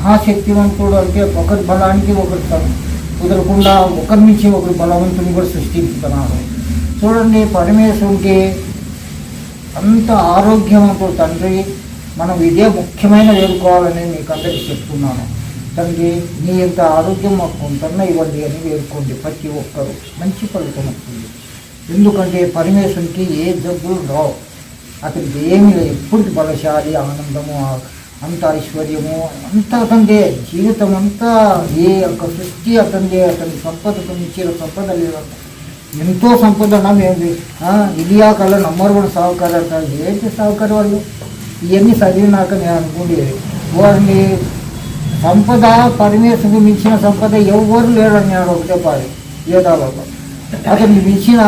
మహాశక్తివంతుడు అంటే ఒకరి బలానికి ఒకరి కుదరకుండా ఒకరి నుంచి ఒకరి బలవంతుని కూడా సృష్టించుతున్నారు. చూడండి పరమేశ్వరుడికి అంత ఆరోగ్యవంతుడు తండ్రి మనం ఇదే ముఖ్యమైన వేడుకోవాలని మీకు అందరికీ చెప్తున్నాను. తండ్రి నీ ఇంత ఆరోగ్యం మాకు కొంతన్నా ఇవ్వండి అని వేడుకోండి ప్రతి ఒక్కరు. మంచి ఫలితం వస్తుంది. ఎందుకంటే పరమేశ్వరునికి ఏ జబ్బులు రావు. అతనికి ఏమి ఎప్పుడు బలశాలి ఆనందము అంత ఐశ్వర్యము అంతా అతనిదే జీవితం అంతా ఏ యొక్క సృష్టి అతనిదే అతని సంపద ఇచ్చిన సంపద లేదంట ఎంతో సంపద మేము ఇలియా కల్లా నంబర్ వన్ సావుకారు అంటారు ఏంటి సావుకారు వాళ్ళు? ఇవన్నీ చదివినాక నేను అనుకునేది వారిని సంపద పరమేశ్వరుని మించిన సంపద ఎవ్వరు లేరని నేను ఒకటే పాడి వేదాలలో అతన్ని మించిన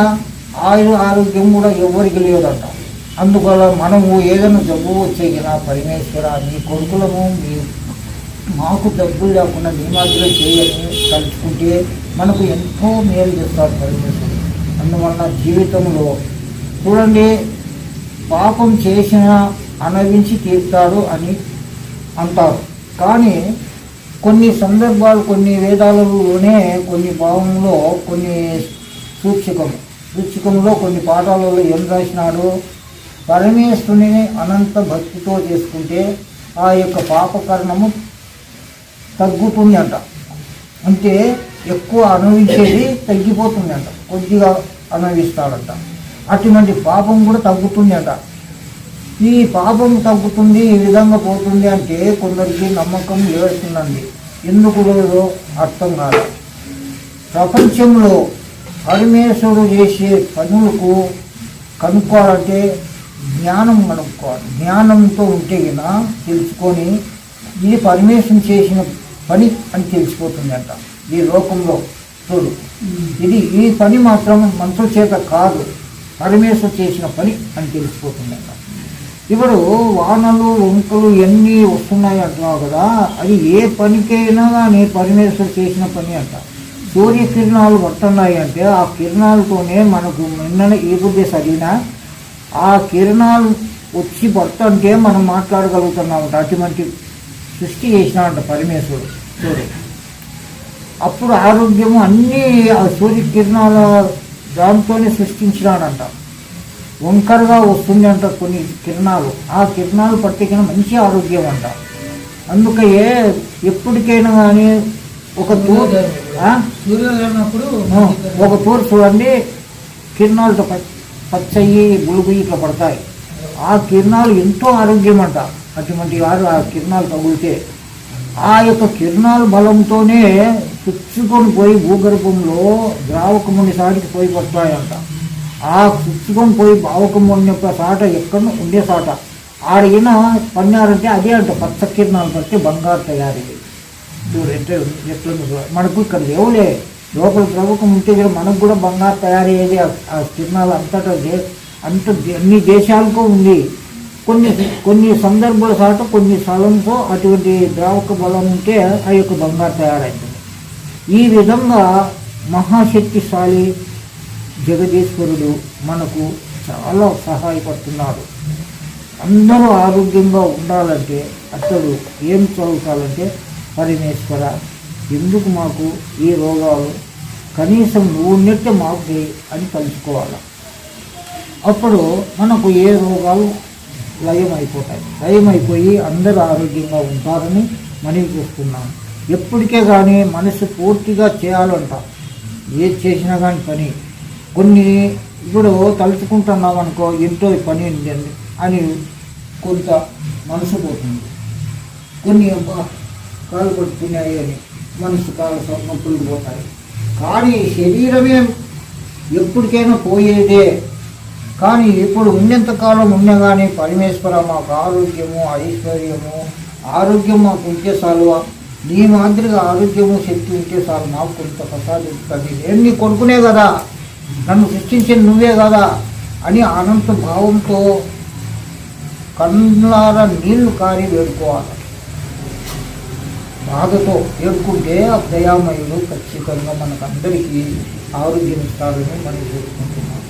ఆయుర ఆరోగ్యం కూడా ఎవరికి లేదంట. అందువల్ల మనము ఏదైనా జబ్బు వచ్చేగినా పరమేశ్వర మీ కొడుకులము మీ మాకు డబ్బులు లేకుండా నీ మాదిరిగా చేయని తలుచుకుంటే మనకు ఎంతో మేలు చేస్తారు పరమేశ్వరుడు. అందువలన జీవితంలో చూడండి పాపం చేసిన అనవించి తీర్తాడు అని అంటారు. కానీ కొన్ని సందర్భాలు కొన్ని వేదాలలోనే కొన్ని భావంలో కొన్ని సూక్షకం సూక్షికంలో కొన్ని పాఠాలలో ఏం రాసినాడు? పరమేశ్వరుని అనంత భక్తితో చేసుకుంటే ఆ యొక్క పాపకరణము తగ్గుతుంది అంట అంటే ఎక్కువ అనుభవించేది తగ్గిపోతుంది అంట కొద్దిగా అనుభవిస్తాడంట. అటువంటి పాపం కూడా తగ్గుతుంది అంట ఈ పాపం తగ్గుతుంది ఈ విధంగా పోతుంది అంటే కొందరికి నమ్మకం లేస్తుందండి. ఎందుకు లేదో అర్థం కాదు ప్రపంచంలో పరమేశ్వరుడు చేసే పనులకు కనుక్కోవాలంటే జ్ఞానం కనుక్కోవాలి జ్ఞానంతో ఉంటే గిన తెలుసుకొని ఇది పరమేశ్వరుడు చేసిన పని అని తెలిసిపోతుంది అంట ఈ లోకంలో చూడు. ఇది ఈ పని మాత్రం మనుషుల చేత కాదు. పరమేశ్వరు చేసిన పని అని తెలిసిపోతుంది అంట ఇప్పుడు వానలు వంకలు ఎన్ని వస్తున్నాయి అంటున్నావు కదా అది ఏ పనికైనా కానీ పరమేశ్వరు చేసిన పని అంట. సూర్యకిరణాలు పడుతున్నాయి అంటే ఆ కిరణాలతోనే మనకు నిన్న ఈ బుద్ధి చదివినా ఆ కిరణాలు వచ్చి పడుతుంటే మనం మాట్లాడగలుగుతున్నామంట. అటువంటి సృష్టి చేసినాడంట పరమేశ్వరుడు చూడు అప్పుడు ఆరోగ్యము అన్నీ ఆ సూర్యకిరణాల దాంతోనే సృష్టించినాడంట. వంకరగా వస్తుంది అంట కొన్ని కిరణాలు. ఆ కిరణాలు పట్టికిన మంచి ఆరోగ్యం అంట. అందుకే ఎప్పటికైనా కానీ ఒక తూరు ఒక తూరు చూడండి కిరణాలతో పచ్చయ్యి బులుగు ఇట్లా పడతాయి. ఆ కిరణాలు ఎంతో ఆరోగ్యం అంట అటువంటి వారు ఆ కిరణాలు తగులితే ఆ యొక్క కిరణాల బలంతోనే పుచ్చుకొని పోయి భూగర్భంలో ద్రావకముని సాటికి పోయి పడతాయంట. ఆ చుచ్చుకొని పోయి భావకముని యొక్క సాట ఎక్కడ ఉండే సాట. ఆడిన పన్నారంటే అదే అంట పచ్చ కిరణాలు పట్టి బంగారు తయారయ్యేది చూడు ఎట్లా మనకు ఇక్కడ లేవులే. లోపల ప్రభుత్వం ఉంటే మనకు కూడా బంగారు తయారయ్యేది ఆ- ఆ అంతటా దే- అంత అన్ని దేశాలకు ఉంది. కొన్ని కొన్ని సందర్భాల సాట కొన్ని స్థలంతో అటువంటి ద్రావక బలం ఉంటే ఆ యొక్క బంగారు తయారవుతుంది ఈ విధంగా మహాశక్తిశాలి జగదీశ్వరుడు మనకు చాలా సహాయపడుతున్నాడు. అందరూ ఆరోగ్యంగా ఉండాలంటే అతడు ఏం చదువుతాడంటే పరమేశ్వర ఎందుకు మాకు ఈ రోగాలు? కనీసం నువ్వు ఉన్నట్టే మాకు అని తలుచుకోవాలి? అప్పుడు మనకు ఏ రోగాలు? లయం అయిపోతాయి లయం అయిపోయి అందరూ ఆరోగ్యంగా ఉంటారని మనవి చేస్తున్నాం. ఎప్పటికే కానీ మనసు పూర్తిగా చేయాలంట. ఏది చేసినా కానీ పని. కొన్ని ఇప్పుడు తలుచుకుంటున్నాం అనుకో ఎంతో పని ఉందండి అని కొంత మనసు పోతుంది. కొన్ని కాలు పట్టుకున్నాయి అని. మనసు నొప్పులు పోతాయి. కానీ శరీరమే ఎప్పటికైనా పోయేదే. కానీ ఇప్పుడు ఉన్నంతకాలం ఉన్నా కానీ పరమేశ్వర మాకు ఆరోగ్యము ఐశ్వర్యము ఆరోగ్యం మాకు ఉంటే చాలు. నీ మాదిరిగా ఆరోగ్యము శక్తి ఉంటే చాలు. మాకు కొంత ప్రసాదిస్తుంది నేను నీ కొడుకునే కదా. నన్ను సృష్టించిన నువ్వే కదా అని అనంత భావంతో కళ్ళార నీళ్ళు కారి వేడుకోవాలి. బాధతో ఏడుకుంటే ఆ దయామయుడు ఖచ్చితంగా మనకందరికీ ఆరోగ్యం ఇస్తారని మనం చేసుకుంటున్నాం